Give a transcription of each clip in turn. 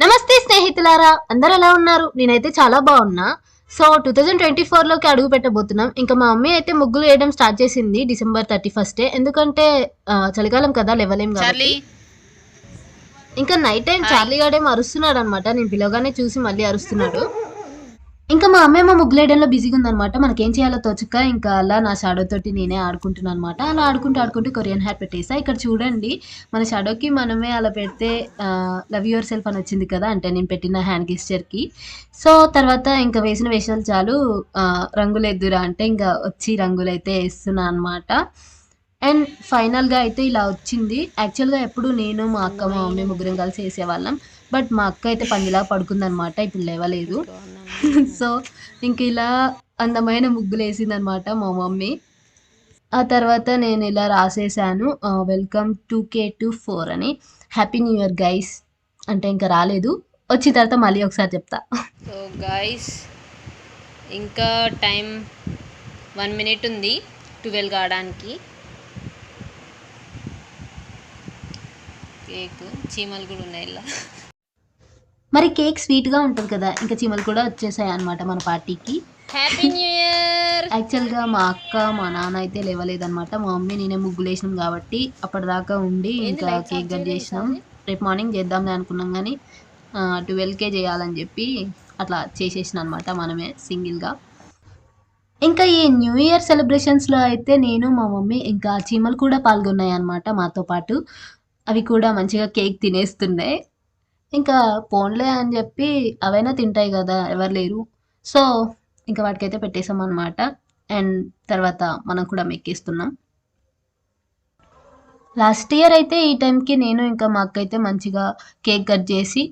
నమస్తే స్నేహితులారా అందరు ఎలా ఉన్నారు? నేనైతే చాలా బాగున్నా. సో టూ థౌజండ్ ట్వంటీ ఫోర్లోకి అడుగు పెట్టబోతున్నాం. ఇంకా మా మమ్మీ అయితే ముగ్గులు వేయడం స్టార్ట్ చేసింది డిసెంబర్ థర్టీ ఫస్టే. ఎందుకంటే ఆ, చలికాలం కదా లేవలేం కాబట్టి. చార్లీ. ఇంకా నైట్ టైం చార్లీ గాడేమో అరుస్తున్నాడు అనమాట నేను పిలవగానే చూసి మళ్ళీ అరుస్తున్నాడు. ఇంకా మా అమ్మేమో ముగ్గులేయడంలో బిజీగా ఉందన్నమాట. మనకేం చేయాలో తోచక ఇంకా అలా నా షాడో తోటి నేనే ఆడుకుంటున్నాను అనమాట అలా ఆడుకుంటూ ఆడుకుంటూ కొరియన్ హ్యాట్ పెట్టేసా. ఇక్కడ చూడండి మన షాడోకి మనమే అలా పెడితే లవ్ యువర్ సెల్ఫ్ అని వచ్చింది కదా? అంటే నేను పెట్టిన హ్యాండ్కి. సో తర్వాత ఇంకా వేసిన వేషాలు చాలు రంగులు ఎద్దురా అంటే ఇంకా వచ్చి రంగులు అయితే వేస్తున్నా అనమాట అండ్ ఫైనల్గా అయితే ఇలా వచ్చింది. యాక్చువల్గా ఎప్పుడు నేను మా అక్క మా మమ్మీ ముగ్గురం కలిసి వేసేవాళ్ళం. బట్ మా అక్క అయితే పందిలా పడుకుందనమాట ఇప్పుడు లేవలేదు. సో ఇంక ఇలా అందమైన ముగ్గులు వేసిందనమాట మా మమ్మీ. ఆ తర్వాత నేను ఇలా రాసేసాను welcome to K two four అని. హ్యాపీ న్యూ ఇయర్ గైస్ అంటే ఇంకా రాలేదు. వచ్చిన తర్వాత మళ్ళీ ఒకసారి చెప్తా. సో గాయస్ ఇంకా టైం వన్ మినిట్ ఉంది ట్వెల్వ్ కావడానికి. కేక్ చీమలు కూడా ఉన్నాయి ఇలా. మరి కేక్ స్వీట్గా ఉంటుంది కదా ఇంకా చీమలు కూడా వచ్చేసాయి అనమాట మన పార్టీకి. హ్యాపీ న్యూ ఇయర్ యాక్చువల్గా మా అక్క మా నాన్న అయితే లేవలేదన్నమాట. మా మమ్మీ నేనే ముగ్గులు వేసినాం కాబట్టి అప్పటిదాకా ఉండి ఇంకా కేక్ కట్ చేసినాం. రేపు మార్నింగ్ చేద్దాంలే అనుకున్నాం కానీ ట్వెల్వ్కే చేయాలని చెప్పి అట్లా చేసేసిన అనమాట మనమే సింగిల్గా. ఇంకా ఈ న్యూ ఇయర్ సెలబ్రేషన్స్లో అయితే నేను మా మమ్మీ ఇంకా చీమలు కూడా పాల్గొన్నాయి అనమాట మాతో పాటు. అవి కూడా మంచిగా కేక్ తినేస్తున్నాయి. ఇంకా పోన్లే అని చెప్పి అవైనా తింటాయి కదా ఎవరు లేరు. సో ఇంకా వాటికైతే పెట్టేసాం అనమాట అండ్ తర్వాత మనం కూడా మెక్కిస్తున్నాం. లాస్ట్ ఇయర్ అయితే ఈ టైంకి నేను ఇంకా మా అక్క అయితే మంచిగా కేక్ కట్ చేసి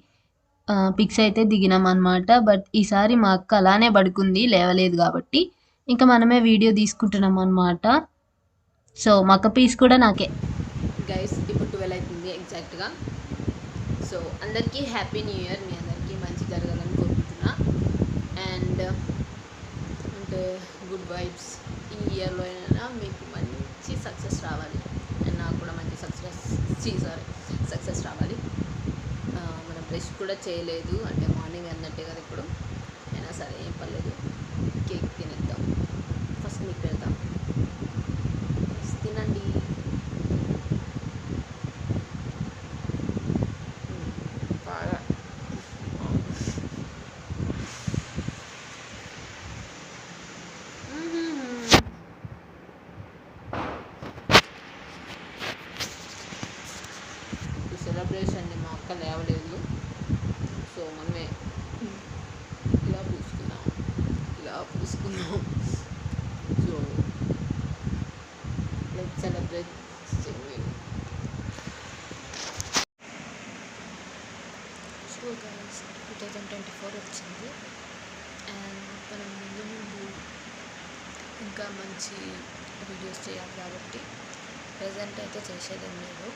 పిక్స్ అయితే దిగినాం అనమాట బట్ ఈసారి మా అక్క అలానే పడుకుంది లేవలేదు కాబట్టి. ఇంకా మనమే వీడియో తీసుకుంటున్నాం అనమాట సో మా అక్క పీస్ కూడా నాకే. గైస్ ఇప్పుడు ట్వెల్వ్ అవుతుంది ఎగ్జాక్ట్గా సో అందరికీ హ్యాపీ న్యూ ఇయర్ మీ అందరికీ మంచి జరగాలని కోరుకుంటున్నా. అండ్ అంటే గుడ్ వైబ్స్ ఈ ఇయర్లో అయినా మీకు మంచి సక్సెస్ రావాలి. అండ్ నాకు కూడా మంచి సక్సెస్ సారీ సక్సెస్ రావాలి. మనం బ్రష్ కూడా చేయలేదు. అంటే మార్నింగ్ అన్నట్టే కదా ఇప్పుడు. అయినా సరే ఏం పర్లేదు కేక్ తినేద్దాం ఫస్ట్ మీకు పెడతాం Yes, తినండి బాగా సెలబ్రేషన్ మా అక్క లేవలేదు. సో మనమే ఇలా పూసుకున్నాం ఇలా పూసుకున్నాం so let celebrate so two thousand twenty four వచ్చింది. అండ్ మనం ముందు ముందు ఇంకా మంచి వీడియోస్ చేయాలి కాబట్టి ప్రజెంట్ అయితే చేసేదేం లేదు.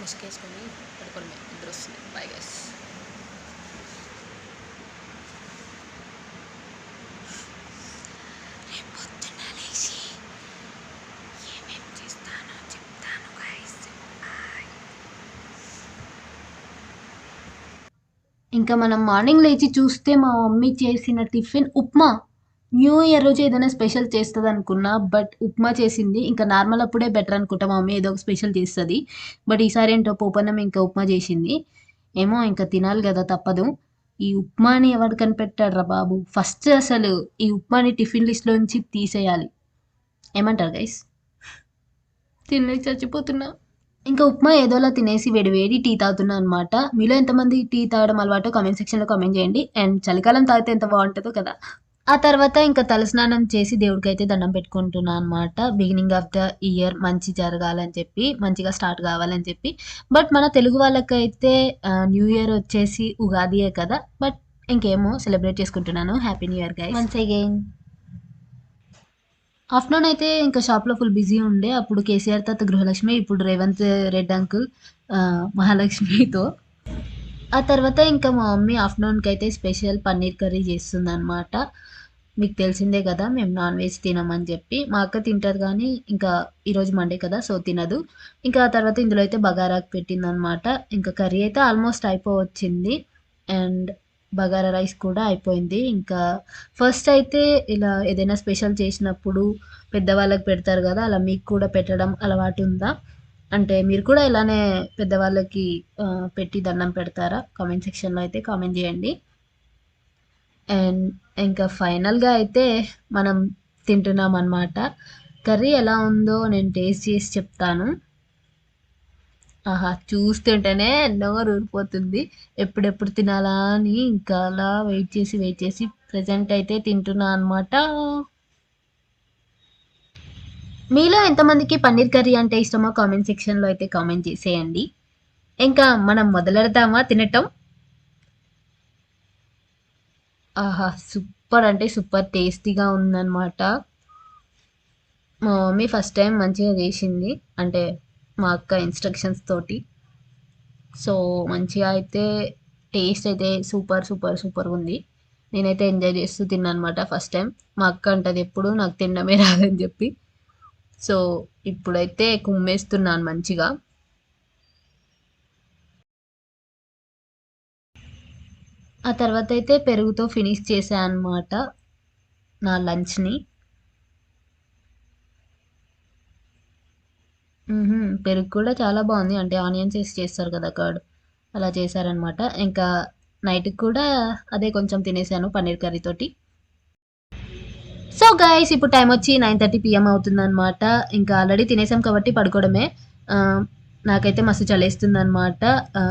ముసుకేసుకొని పడుకోవడమే. నిద్ర వస్తుంది. బై గైస్ పొద్దున్న లేచి ఏమేం చేస్తానో చెప్తాను గైస్ ఇంకా మనం మార్నింగ్ లేచి చూస్తే మా మమ్మీ చేసిన టిఫిన్ ఉప్మా. న్యూ ఇయర్ రోజు ఏదైనా స్పెషల్ చేస్తుంది అనుకున్నా బట్ ఉప్మా చేసింది. ఇంకా నార్మల్ అప్పుడే బెటర్ అనుకుంటా మమ్మీ ఏదో ఒక స్పెషల్ చేస్తుంది. బట్ ఈసారి ఏంటో పోపన్నం ఇంకా ఉప్మా చేసింది. ఏమో ఇంకా తినాలి కదా తప్పదు. ఈ ఉప్మాని ఎవరు కనిపెట్టాడు రా బాబు? ఫస్ట్ అసలు ఈ ఉప్మాని టిఫిన్ లిస్ట్లోంచి తీసేయాలి. ఏమంటారు గైస్? తినలేక చచ్చిపోతున్నా. ఇంకా ఉప్మా ఏదోలా తినేసి వేడి వేడి టీ తాగుతున్నా అనమాట మీలో ఎంతమంది టీ తాగడం అలవాటు కామెంట్ సెక్షన్లో కమెంట్ చేయండి. అండ్ చలికాలం తాగితే ఎంత బాగుంటుందో కదా. ఆ తర్వాత ఇంకా తలస్నానం చేసి దేవుడికి అయితే దండం పెట్టుకుంటున్నా అనమాట బిగినింగ్ ఆఫ్ ద ఇయర్ మంచి జరగాలని చెప్పి మంచిగా స్టార్ట్ కావాలని చెప్పి. బట్ మన తెలుగు వాళ్ళకైతే న్యూ ఇయర్ వచ్చేసి ఉగాదియే కదా? బట్ ఇంకేమో సెలబ్రేట్ చేసుకుంటున్నాను. Happy new year guys once again afternoon అయితే ఇంకా షాప్లో ఫుల్ బిజీ ఉండే. అప్పుడు కేసీఆర్ తాత గృహలక్ష్మి ఇప్పుడు రేవంత్ రెడ్డి అంకుల్ మహాలక్ష్మితో. ఆ తర్వాత ఇంకా మా మమ్మీ ఆఫ్టర్నూన్కి అయితే స్పెషల్ పన్నీర్ కర్రీ చేస్తుంది అనమాట మీకు తెలిసిందే కదా మేము నాన్ వెజ్ తినమని చెప్పి. మా అక్క తింటారు కానీ ఇంకా ఈరోజు మండే కదా సో తినదు. ఇంకా ఆ తర్వాత ఇందులో అయితే బగారాకు పెట్టింది అనమాట ఇంకా కర్రీ అయితే ఆల్మోస్ట్ అయిపోవచ్చింది. అండ్ బగారా రైస్ కూడా అయిపోయింది. ఇంకా ఫస్ట్ అయితే ఇలా ఏదైనా స్పెషల్ చేసినప్పుడు పెద్దవాళ్ళకి పెడతారు కదా అలా మీకు కూడా పెట్టడం అలవాటు ఉందా? అంటే మీరు కూడా ఇలానే పెద్దవాళ్ళకి పెట్టి దండం పెడతారా? కామెంట్ సెక్షన్లో అయితే కామెంట్ చేయండి. అండ్ ఇంకా ఫైనల్గా అయితే మనం తింటున్నాం అనమాట కర్రీ ఎలా ఉందో నేను టేస్ట్ చేసి చెప్తాను. ఆహా చూస్తుంటేనే నోరు ఊరిపోతుంది. ఎప్పుడెప్పుడు తినాలా అని ఇంకా అలా వెయిట్ చేసి వెయిట్ చేసి ప్రజెంట్ అయితే తింటున్నా అనమాట మీలో ఎంతమందికి పన్నీర్ కర్రీ అంటే ఇష్టమో కామెంట్ సెక్షన్లో అయితే కామెంట్ చేసేయండి. ఇంకా మనం మొదలెడతామా తినటం? ఆహా సూపర్ అంటే సూపర్ టేస్టీగా ఉందన్నమాట. మా మమ్మీ ఫస్ట్ టైం మంచిగా చేసింది. అంటే మా అక్క ఇన్స్ట్రక్షన్స్ తోటి. సో మంచిగా అయితే టేస్ట్ అయితే సూపర్ సూపర్ సూపర్ ఉంది. నేనైతే ఎంజాయ్ చేస్తూ తిన్నాను అనమాట ఫస్ట్ టైం. మా అక్క అంటది ఎప్పుడు నాకు తినడమే రాదని చెప్పి. సో ఇప్పుడైతే కుమ్మేస్తున్నాను మంచిగా. ఆ తర్వాత అయితే పెరుగుతో ఫినిష్ చేశాను అనమాట నా లంచ్ని. పెరుగు కూడా చాలా బాగుంది. అంటే ఆనియన్స్ వేసి చేస్తారు కదా కర్డ్. అలా చేశారనమాట ఇంకా నైట్కి కూడా అదే కొంచెం తినేసాను పన్నీర్ కర్రీ తోటి సో గైస్ ఇప్పుడు టైం వచ్చి నైన్ థర్టీ పిఎం అవుతుందన్నమాట. ఇంకా ఆల్రెడీ తినేసాం కాబట్టి పడుకోవడమే. నాకైతే మస్తు చలేస్తుంది అనమాట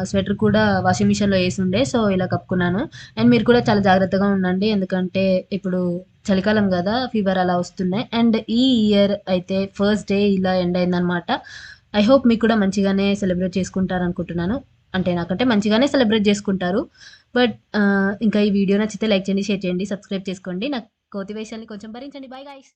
స్వెటర్ కూడా వాషింగ్ మిషన్లో వేసి ఉండే సో ఇలా కప్పుకున్నాను. అండ్ మీరు కూడా చాలా జాగ్రత్తగా ఉండండి ఎందుకంటే ఇప్పుడు చలికాలం కదా ఫీవర్ అలా వస్తున్నాయి. అండ్ ఈ ఇయర్ అయితే ఫస్ట్ డే ఇలా ఎండ్ అయిందనమాట ఐ హోప్ మీకు కూడా మంచిగానే సెలబ్రేట్ చేసుకుంటారు అనుకుంటున్నాను అంటే నాకంటే మంచిగానే సెలబ్రేట్ చేసుకుంటారు. బట్ ఇంకా ఈ వీడియో నచ్చితే లైక్ చేయండి షేర్ చేయండి సబ్స్క్రైబ్ చేసుకోండి. నాకు కోతి వేషాన్ని కొంచెం భరించండి. Bye guys.